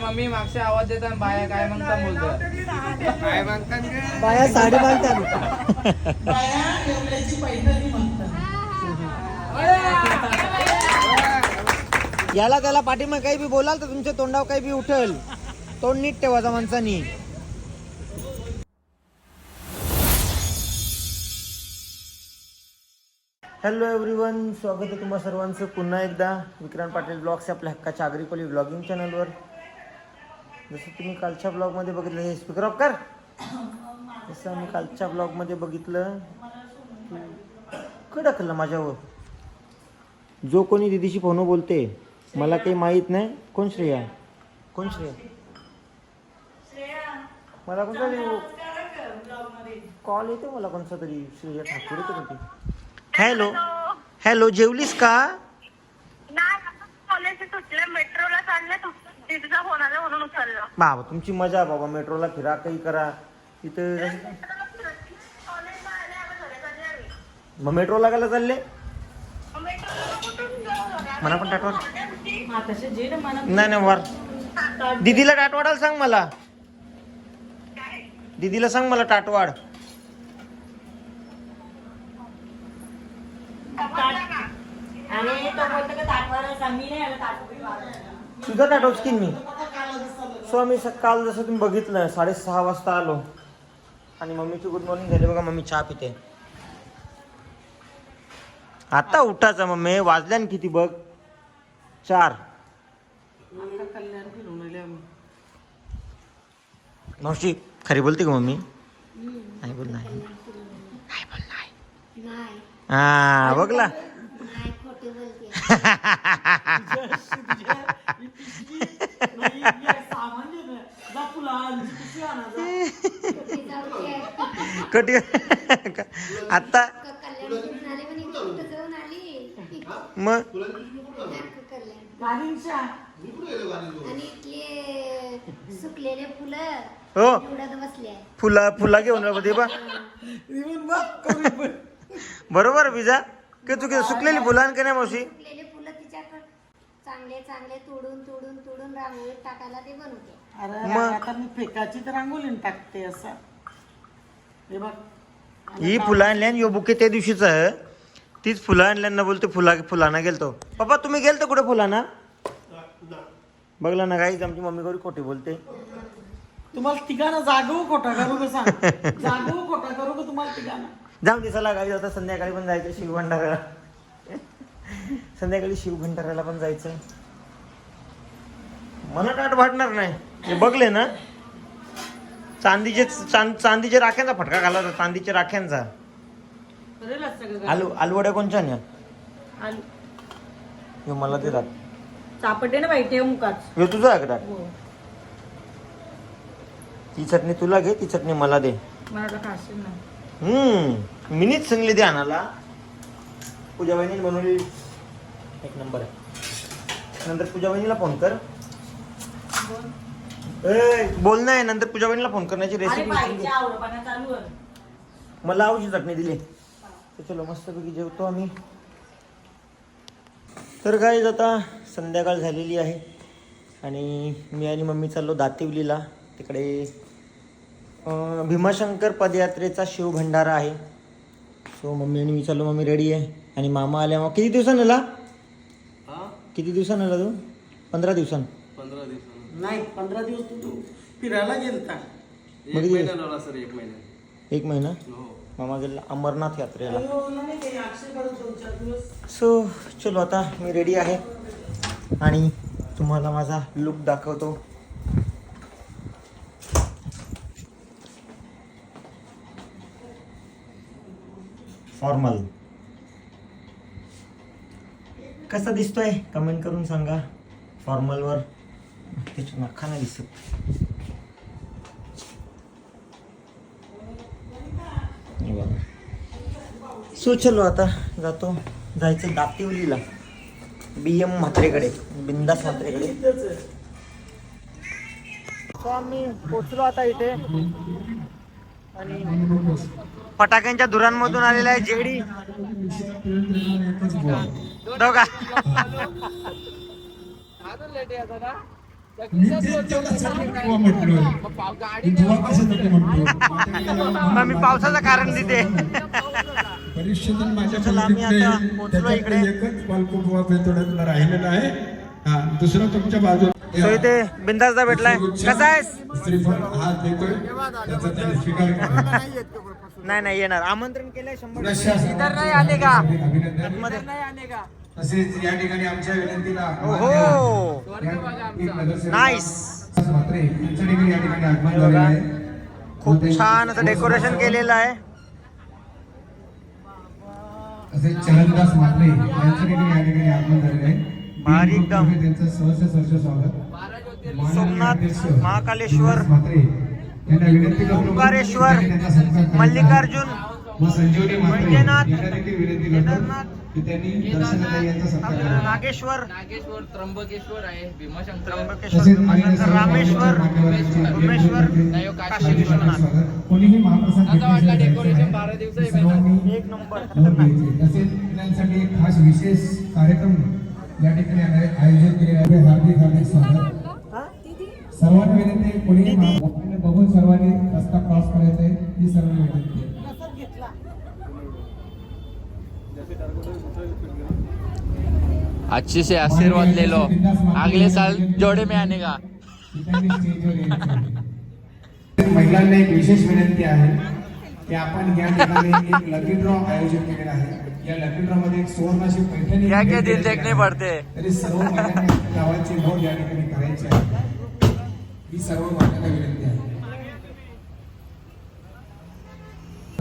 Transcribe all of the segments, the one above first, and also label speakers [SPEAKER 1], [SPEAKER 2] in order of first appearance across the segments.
[SPEAKER 1] Mummy मागच्या आवाज देतात बाया काय म्हणतात बोलतात.
[SPEAKER 2] काय म्हणतात?
[SPEAKER 3] बाया साडी बांधतात याला त्याला पाठीमा काही बी बोलाल तर तुमच्या तोंडावर काही बी उठल. तोंड नीट ठेवायचा माणसानी. हॅलो एव्हरीवन स्वागत आहे तुम्हा सर्वांचं पुन्हा एकदा. विक्रांत पाटील ब्लॉग्स आपल्या हक्काच्या आग्रिकोली ब्लॉगिंग चॅनलवर. जसं तुम्ही कालच्या ब्लॉगमध्ये बघितलं हे स्पीकर ऑफ कर. जसं आम्ही कालच्या ब्लॉगमध्ये बघितलं कडकलं माझ्यावर. जो कोणी दिदीशी फोन बोलते मला काही माहीत नाही कोण श्रेया? कोण श्रेया? मला कोणता कॉल येतो मला कोणता तरी श्रेया ठाकूर येतो होती हॅलो हॅलो जेवलीस का?
[SPEAKER 4] मेट्रोला तिचा फोन आला म्हणून उचललं.
[SPEAKER 3] बाबा तुमची मजा आहे बाबा मेट्रोला फिरा काही करा. तिथं
[SPEAKER 4] कॉलेजला आले आम्ही घरी कधी आली?
[SPEAKER 3] मग मेट्रोला गेला चालले?
[SPEAKER 4] मेट्रोला कुठून जाऊ?
[SPEAKER 3] मला पण टाटवाड. नाही नाही वर. दीदीला टाटवाडायला सांग मला. दीदीला सांग मला टाटवाड. तुझा टाटव स्किन मी सो आम्ही काल जसं तुम्ही बघितलं साडेसहा वाजता आलो. आणि मम्मीची गुड मॉर्निंग झाली. बघा मम्मी चहा पिते. आता उठायचं मम्मी. वाजल्यान किती बघ. चार. मावशी खरी बोलते का मम्मी? नाही बोल नाही. नाही बोल नाही. हा बघला कटी आता मग?
[SPEAKER 5] आणि सुकलेले फुलं
[SPEAKER 3] हो फुला फुला घेऊन बा. बरोबर विजा? की तू की सुकलेली फुलान का नाही मावशी?
[SPEAKER 5] फुलं चांगले चांगले तोडून तोडून तोडून रांगोळीत टाकायला ते बनवते.
[SPEAKER 6] अरे
[SPEAKER 3] मग?
[SPEAKER 6] आता मी फेकाची तर रांगोळी टाकते असं. हे बघ.
[SPEAKER 3] ही फुलं आणल्या यो बुके त्या दिवशीच आहे तीच फुलं आणल्यानं बोलते फुला फुलाना गेलतो. पप्पा तुम्ही गेलतो कुठे फुलाना? बघला ना गाईच आमची मम्मी गौरी खोटी बोलते.
[SPEAKER 6] तुम्हाला तिघांना जागवू खोटा करू का सांग? जागवू खोटा करू का तुम्हाला तिघांना?
[SPEAKER 3] जाऊ दे चला गाई आता संध्याकाळी पण जायचं शिवभंडाराला. संध्याकाळी शिवभंडाराला पण जायचं. मला टाट वाटणार नाही. हे बघले ना चांदीचे चांद चांदीच्या राख्यांचा फटका घाला होता चांदीच्या राख्यांचा. आलू आलूवड्या कोणच्या न्या ह्यो मला देतात
[SPEAKER 7] चापटे ना बाई ठेव मुकाच.
[SPEAKER 3] तुझा आहे का टाट? ती चटणी तुला घे ती चटणी मला दे.
[SPEAKER 7] मला वाटलं खाशील ना
[SPEAKER 3] हम्म मिनीच चांगली दे आणाला पूजा वहिनी बनवली. एक नंबर आहे. नंतर पूजा वहिनीला फोन कर. ए, बोल नाही नंतर पूजा वहिनीला फोन करण्याची रेसिपी मला आवडची चटणी दिली. तर चलो मस्तपैकी जेवतो आम्ही. तर काय आता संध्याकाळ झालेली आहे. आणि मी आणि मम्मी चाललो दातिवलीला. तिकडे अं, भीमाशंकर पदयात्रेचा शिवभंडारा आहे. सो मम्मी आणि मी चाललो मम्मी रेडी आहे. आणि मामा आल्या मग किती दिवसानं आला किती दिवसानं आला तू? पंधरा दिवसानं.
[SPEAKER 6] नाही पंधरा दिवस तू फिरायला गेलता?
[SPEAKER 3] एक महिना? मामा गेला अमरनाथ यात्रेला. सो चलो आता मी रेडी आहे. आणि तुम्हाला माझा लुक दाखवतो. फॉर्मल कसा दिसतोय? कमेंट करून सांगा. फॉर्मलवर त्याच्या नखा नाही दिसत. सो चलो आता. जातो. जायचं दातिवलीला. बी एम म्हात्रेकडे. बिंदास म्हात्रेकडे. सो आम्ही पोचलो आता इथे. आणि फटाक्यांच्या धुरांमधून आलेला आहे जेडी. दोघा. मग मी पावसाचं कारण देते.
[SPEAKER 2] परीक्षेतून माझ्या
[SPEAKER 3] चला, आम्ही आता
[SPEAKER 2] मुलीकडे
[SPEAKER 3] पोहोचलो इकडे.
[SPEAKER 2] त्याच्याकडे एकच बालको बुवा बेतोड्यातला राहिलेला आहे. हा दुसरं तुमच्या बाजू
[SPEAKER 3] सो इथे बिंदासदा भेटलाय. कसा आहेस? नाही नाही येणार. आमंत्रण केलंय शंभर इतर नाही आले का?
[SPEAKER 2] अभिनंदन.
[SPEAKER 3] मध्ये
[SPEAKER 2] तसेच या ठिकाणी आमच्या विनंतीला
[SPEAKER 3] ओहो!
[SPEAKER 2] एक नगरसेवक
[SPEAKER 3] नाईस
[SPEAKER 2] म्हात्रे यांच्या देखील या ठिकाणी आगमन झालेलं आहे.
[SPEAKER 3] खूप छान असं डेकोरेशन केलेलं आहे.
[SPEAKER 2] तसेच चरणदास म्हात्रे यांचं देखील या ठिकाणी आगमन झालेलं आहे.
[SPEAKER 3] भारी एकदम.
[SPEAKER 2] त्यांचं सहर्ष सहर्ष स्वागत. माननीय
[SPEAKER 3] सोमनाथ, महाकालेश्वर,
[SPEAKER 2] चरणदास म्हात्रे यांना विनंती करतो
[SPEAKER 3] ओंकारेश्वर. मल्लिकार्जुन,
[SPEAKER 2] व संजीवनी म्हात्रे
[SPEAKER 3] वैद्यनाथ,
[SPEAKER 2] यांना देखील विनंती
[SPEAKER 3] केदारनाथ,
[SPEAKER 2] करतो की त्यांनी दर्शनाला यांचा सत्कार
[SPEAKER 3] नागेश्वर.
[SPEAKER 1] नागेश्वर त्र्यंबकेश्वर आहे भीमाशंकर.
[SPEAKER 3] त्र्यंबकेश्वर
[SPEAKER 2] तसेच सर्व
[SPEAKER 3] रामेश्वर काशी विश्वनाथ
[SPEAKER 2] कोणीही महाप्रसाद
[SPEAKER 1] आता वाटला डेकोरेशन बारा. दिवस
[SPEAKER 3] एक नंबर.
[SPEAKER 2] तसेच मुलांसाठी एक खास विशेष कार्यक्रम या ठिकाणी आयोजित आयोजित केले आहे. हार्दिक हार्दिक स्वागत. सर्वांना विनंती महाप्रसाद बघून सर्वांनी रस्ता क्रॉस करायचा आहे ही सर्व विनंती
[SPEAKER 1] अच्छे से आशीर्वाद ले लो। अगले साल जोड़े में आने का।
[SPEAKER 2] यायचं. महिलांना एक विशेष विनंती आहे की आपण या ठिकाणी एक लकी ड्रॉ आयोजित केलेला आहे. या लकी ड्रॉ मध्ये एक सुवर्णाची पैठणी
[SPEAKER 1] क्या क्या दिन देखने पड़ते.
[SPEAKER 2] तरी सर्व महिलांनी गावाची नोंद या ठिकाणी करायची आहे. ही सर्व महिलांना विनंती आहे.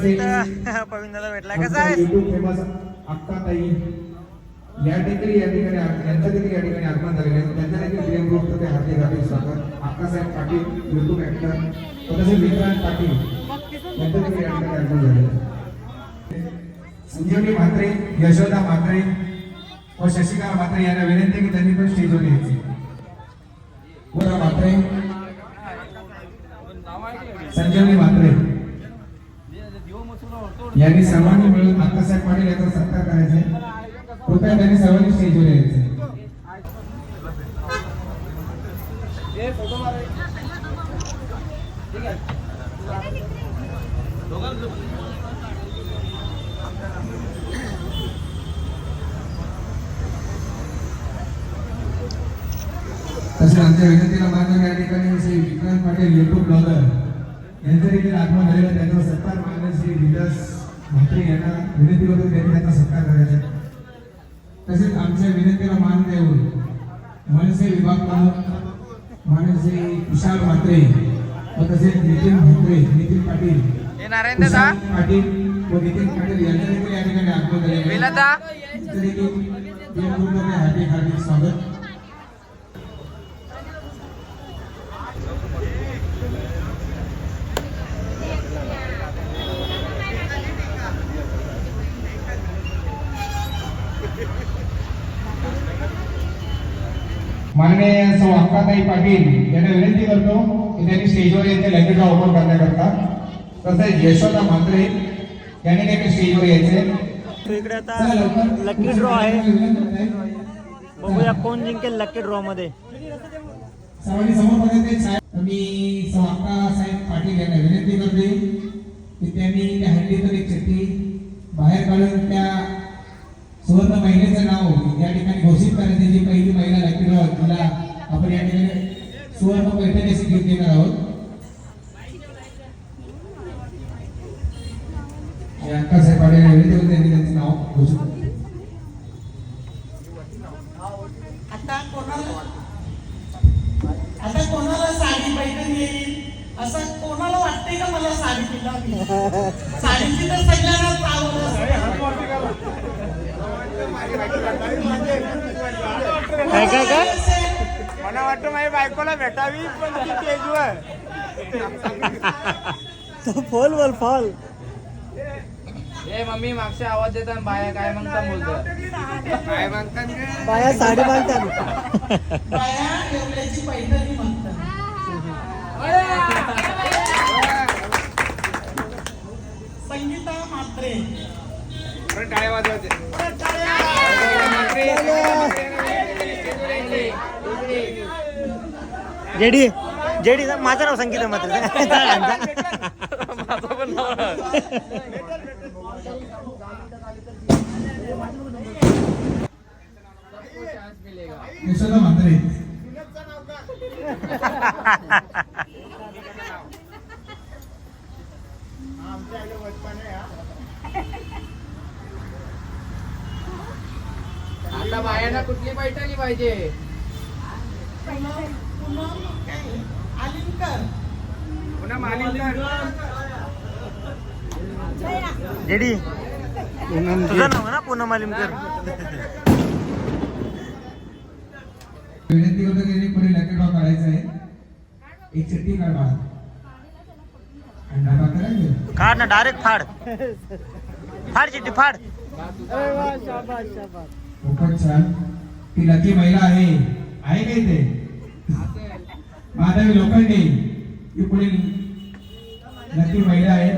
[SPEAKER 2] तसे
[SPEAKER 3] पविंदाला भेटलाय कसा आहेस?
[SPEAKER 2] युट्यूब फेमस अक्काताई या ठिकाणी या ठिकाणी यांचं देखील या ठिकाणी आगमन झालेलं आहे. त्यांच्या देखील प्रेम ग्रुप ते हार्दिक हार्दिक स्वागत. अक्कासाहेब पाटील युट्यूब ऍक्टर तसेच विक्रांत पाटील. यांचं देखील या ठिकाणी आगमन झालेलं आहे. संजीवनी म्हात्रे यशोदा म्हात्रे व शशिकांत म्हात्रे यांना विनंती आहे की त्यांनी पण स्टेजवर यायचे. म्हात्रे. संजीवनी म्हात्रे. यांनी सर्वांनी मिळून अक्कासाहेब पाटील याचा सत्कार करायचा कृपया त्यांनी सर्वांनी स्टेजवर यायचे तसेच आमच्या विनंतीला मान्य या ठिकाणी श्री विक्रांत पाटील युट्यूब ब्लॉगर यांचं देखील आगमन झालेलं त्यांचा सत्कार मान्य श्री विलास म्हात्रे यांना विनंती करतो त्यांनी त्यांचा सत्कार करायचा. तसेच आमच्या विनंतीला मान देऊन मनसे विभाग प्रमुख श्री विशाल म्हात्रे व तसेच नितीन म्हात्रे नितीन पाटील पाटील व नितीन पाटील यांचं देखील या ठिकाणी आगमन प्रेमपूर्वक हार्दिक हार्दिक स्वागत. माननीय सौ अक्काताई पाटील यांना विनंती करतो की त्यांनी स्टेजवर लकी ड्रॉ ओपन करण्याकरता तसेच यशोदा म्हात्रे यांनी देखील स्टेजवर यायचे
[SPEAKER 3] इकडे आता. लकी ड्रॉ आहे. बघूया कोण जिंकेल लकी ड्रॉ मध्ये
[SPEAKER 2] सर्वांनी समोर बघायचे मी सौ अक्का साहेब पाटील यांना विनंती करते की त्यांनी त्या हंडीतून एक चिठ्ठी बाहेर काढून त्या सुवर्ण महिलेचं नाव या ठिकाणी घोषित करायचे जी पहिली महिला लकी आहोत तिला आपण या ठिकाणी सुवर्ण पैठणी अशी गिफ्ट देणार आहोत. आणि अक्का साहेब पाटील त्यांनी त्यांचं नाव घोषित
[SPEAKER 3] ती फॉल बोल फॉल
[SPEAKER 1] हे मम्मी मागच्या आवाज देताना बाया काय म्हणता बोलतो काय म्हणतात
[SPEAKER 3] बाया साडी
[SPEAKER 6] म्हणतात संगीता म्हात्रे.
[SPEAKER 1] काय वाजवते
[SPEAKER 3] जेडी जेडी माझं नाव संगीत आहे. मात्र
[SPEAKER 1] माझं पण आता बायांना कुठली पैठणी पाहिजे?
[SPEAKER 6] आलिमकर
[SPEAKER 3] जेडी. तुझं नाव ना पूनम मालिमकर
[SPEAKER 2] विनंती करतो की पुढे लकी ड्रॉ काढायचा आहे. एक चिठ्ठी काढा आणि डबा करायचा.
[SPEAKER 3] फाड ना डायरेक्ट फाड. फाड चिठ्ठी फाड.
[SPEAKER 2] खूपच छान. ती लकी महिला आहे. आहे का इथे? माधवी लोखंडे. ही पुढील लकी महिला आहे.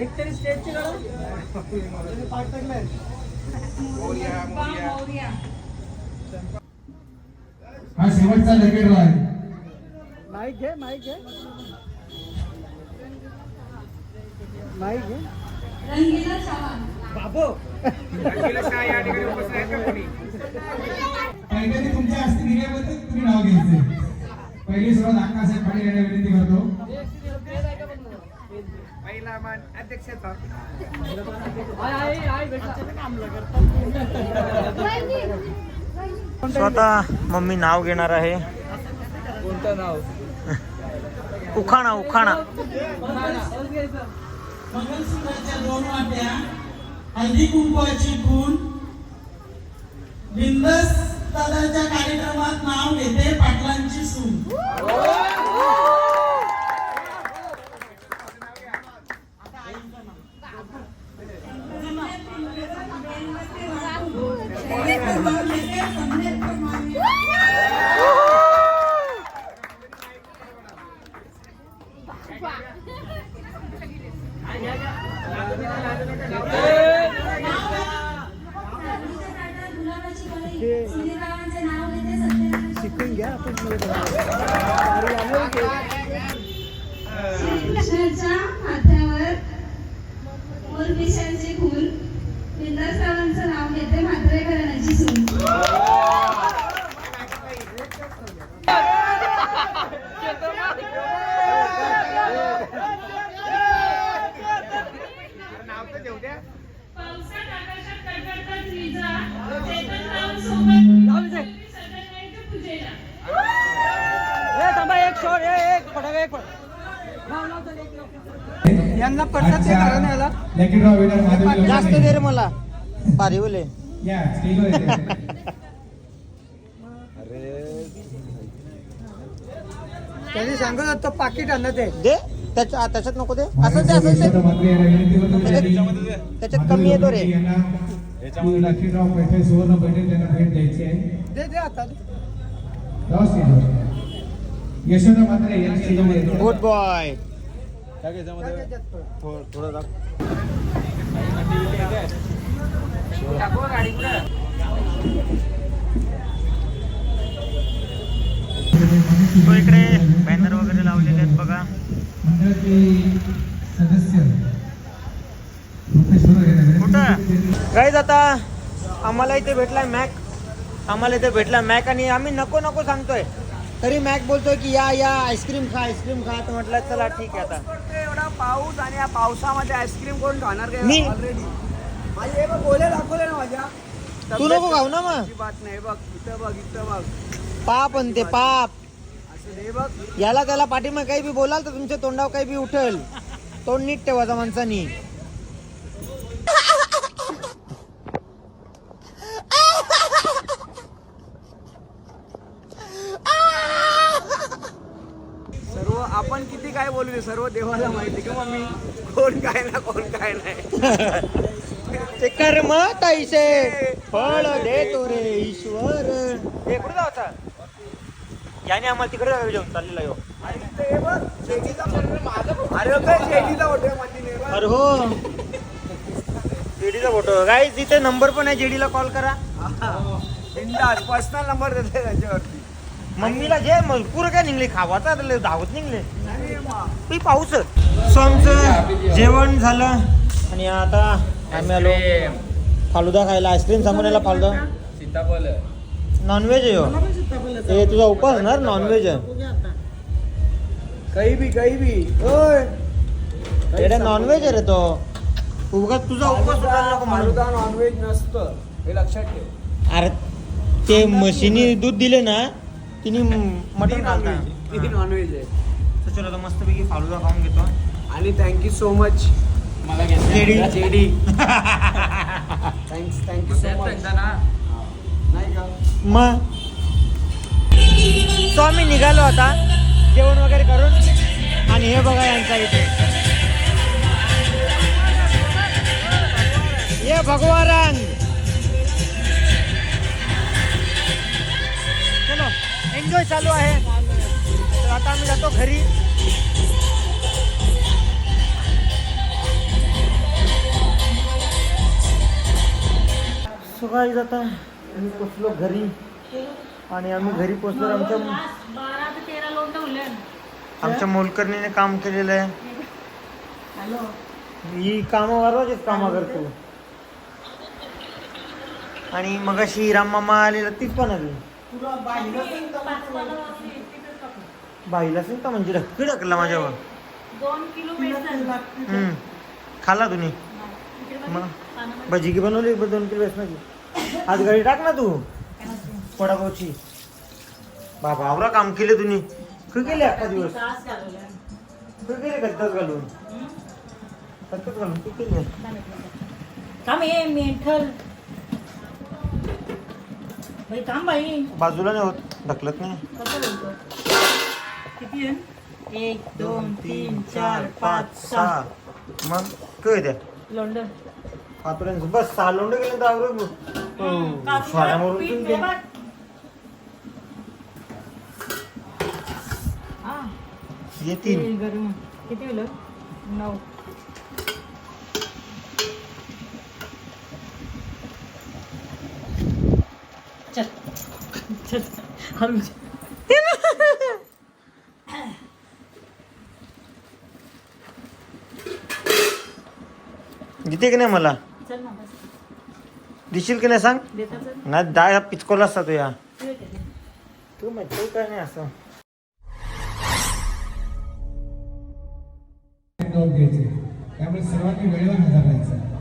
[SPEAKER 7] एक तरी स्टेजची.
[SPEAKER 2] हा शेवटचा लकी ड्रॉ आहे.
[SPEAKER 7] माईक घे माईक घे. माईक घे. बाबू.
[SPEAKER 2] तुमच्या हस्ते दिल्याबद्दल तुम्ही नाव घ्यायचे. पहिली सुरुवात अक्कासाहेब पाटील यांना विनंती करतो.
[SPEAKER 1] पहिला मान अध्यक्षाचा.
[SPEAKER 3] स्वतः मम्मी नाव घेणार आहे.
[SPEAKER 1] कोणतं नाव?
[SPEAKER 3] उखाणा. उखाणा.
[SPEAKER 6] मंगलसूत्राच्या दोन वाट्या हळदी कुंकवाची खून बिंदस दादाच्या कार्यक्रमात नाव घेते.
[SPEAKER 7] शिकून घ्या आपण
[SPEAKER 8] श्रीकृष्णाच्या हातावर मोरपिशांचे फूल बिंदासरावांचं नाव घेते म्हात्रे सून. पावसात आकाशात कडकडतात विजा. चेतन सोबत सत्यनारायणच्या पूजेला
[SPEAKER 7] ए थांबा एक शॉट एक फटाका एक यांना पडतात ते
[SPEAKER 3] जास्त. दे रे मला भारी बोले.
[SPEAKER 7] त्यांनी सांगत होतं पाकिट आणत आहे
[SPEAKER 3] दे त्याच्या त्याच्यात नको दे असं ते असं ते त्याच्यात- कमी येतो रे.
[SPEAKER 2] लोखंडे यांना ती लकी ड्रॉ पैठे सुवर्ण पैठे त्यांना भेट द्यायची आहे
[SPEAKER 7] दे दे आता
[SPEAKER 2] यशोदा येते.
[SPEAKER 3] गुड बॉय
[SPEAKER 1] टाकू
[SPEAKER 3] तो इकडे बॅनर वगैरे लावलेले आहेत बघा. कुठं? गाईज आता आम्हाला इथे भेटलाय मॅक आम्हाला इथे भेटला मॅक आणि आम्ही नको नको सांगतोय. तरी मॅक बोलतोय की या या आईस्क्रीम खा आईस्क्रीम खा. तर म्हटलं चला ठीक आहे आता.
[SPEAKER 7] पाऊस आणि या पावसामध्ये आईस्क्रीम कोण खाणार काय?
[SPEAKER 3] मी-
[SPEAKER 7] ऑलरेडी माझे हे बघ गोले दाखवले ना माझ्या.
[SPEAKER 3] तू नको खाऊ ना मग.
[SPEAKER 7] अजिबात नाही बघ इथं बघ इथं बघ.
[SPEAKER 3] पाप आणि ते पाप.
[SPEAKER 7] असं हे बघ.
[SPEAKER 3] याला त्याला पाठीमाग काही बी बोलाल तर तुमच्या तोंडावर काही बी उठेल. तोंड नीट ठेवायचा माणसानी
[SPEAKER 7] सर्व आपण सर्व देवाला माहिती का मम्मी? कोण काय ना कोण काय नाही.
[SPEAKER 3] ते कर्म तैसे फळ देतो रे ईश्वर. हे कुठे जायचा याने आम्हाला तिकडे जाऊ जाऊन चाललेला यो.
[SPEAKER 7] हे अरे काय शेतीचा माझी
[SPEAKER 3] अरे हो. जेडीचा फोटो. काय तिथे नंबर पण आहे जेडीला कॉल करा.
[SPEAKER 7] पर्सनल नंबर देते त्याच्यावरती.
[SPEAKER 3] मम्मीला जे मग पुरं काय निघले खावाचा धावत निघले. पाऊस सो आमचं जेवण झालं. आणि आता आम्ही आलो फालुदा खायला. आईस्क्रीम सांगून याला फालुदा.
[SPEAKER 1] सीताफळ.
[SPEAKER 3] नॉनव्हेज आहे ह्यो. हे तुझा उपास होणार नॉनव्हेज आहे.
[SPEAKER 7] काही बी काही बी.
[SPEAKER 3] होय एवढा नॉनव्हेज आहे रे तो. उगाच तुझा उपास सुटायला नको म्हणून.
[SPEAKER 7] फालुदा नॉनव्हेज नसतं. हे लक्षात ठेव.
[SPEAKER 3] अरे ते म्हशीनी दूध दिले ना तिने मटण
[SPEAKER 7] किती नॉनव्हेज आहे?
[SPEAKER 3] तर चलो आता मस्तपैकी फालुदा खाऊन घेतो.
[SPEAKER 7] आणि थँक्यू सो मच
[SPEAKER 1] मला
[SPEAKER 3] जेडी.
[SPEAKER 1] घेतलं
[SPEAKER 7] JD thanks thank you so much नाही का?
[SPEAKER 3] मग तो आम्ही निघालो आता. जेवण वगैरे करून. आणि हे बघा यांचा इथे. ये भगवा रंग चलो एन्जॉय चालू आहे. आता आम्ही जातो घरी. सकाळी जाता आम्ही पोचलो घरी. आणि आम्ही घरी पोचलो. आमच्या
[SPEAKER 6] ते
[SPEAKER 3] आमच्या मोलकर्णीने काम केलेलं आहे.
[SPEAKER 6] हॅलो.
[SPEAKER 3] ही कामं वरवाचीच कामं करतो. आणि मग अशी राम मामा आलेला तीच पण आली
[SPEAKER 6] तुला बाहेर तिथेच टाकू
[SPEAKER 3] बाईला असेल का म्हणजे ढक्की टाकला माझ्यावर?
[SPEAKER 6] दोन किलो बेसन.
[SPEAKER 3] हम्म. खाल्ला तुम्ही? मग भजी की बनवली ब- दोन किलो बेसनाची. आज घरी टाक ना तू. वडापावची. बाबा आवरा काम केले तुम्ही. खू केले अख्खा दिवस?
[SPEAKER 6] तास घालवला.
[SPEAKER 3] खू केले गद्दाच घालून? घालून तू केले
[SPEAKER 6] थांब ये मेंठल बाई थांब बाई.
[SPEAKER 3] बाजूला नाही होत. ढकलत नाही.
[SPEAKER 6] कसं बोलतो किती आहे एक दोन तीन चार पाच सहा
[SPEAKER 3] मग काय त्या
[SPEAKER 6] लोंढ
[SPEAKER 3] आतापर्यंत बस सहा लोंड गेले तर आवरून हो, स्वाऱ्यावरून तुम्ही ते- येतील
[SPEAKER 6] गरम किती होलं नऊ चल चल आमच्या
[SPEAKER 3] देते की नाही मला?
[SPEAKER 6] चल ना बस.
[SPEAKER 3] दिशील की नाही सांग?
[SPEAKER 6] देता चल.
[SPEAKER 3] ना डाळ पिचकोला असता तो या.
[SPEAKER 6] तू येते ते.
[SPEAKER 3] काय नाही असं.
[SPEAKER 2] नोट घ्यायचे. त्यामुळे सर्वांनी वेळेवर हजर राहायचं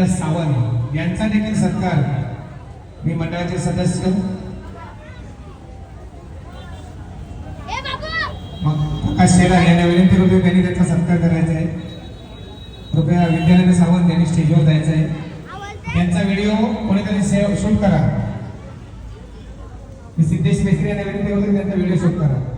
[SPEAKER 2] विद्यानंद सावंत यांचा देखील सत्कार मी मंडळाचे सदस्य. मग प्रकाश शेलार यांना विनंती करतो त्यांनी त्याचा सत्कार करायचा आहे. कृपया विद्यानंद सावंत यांनी स्टेजवर जायचं आहे. त्यांचा व्हिडिओ कोणीतरी शूट करा. मी सिद्धेश मेस्त्री यांना विनंती करतो त्यांचा व्हिडिओ शूट करा.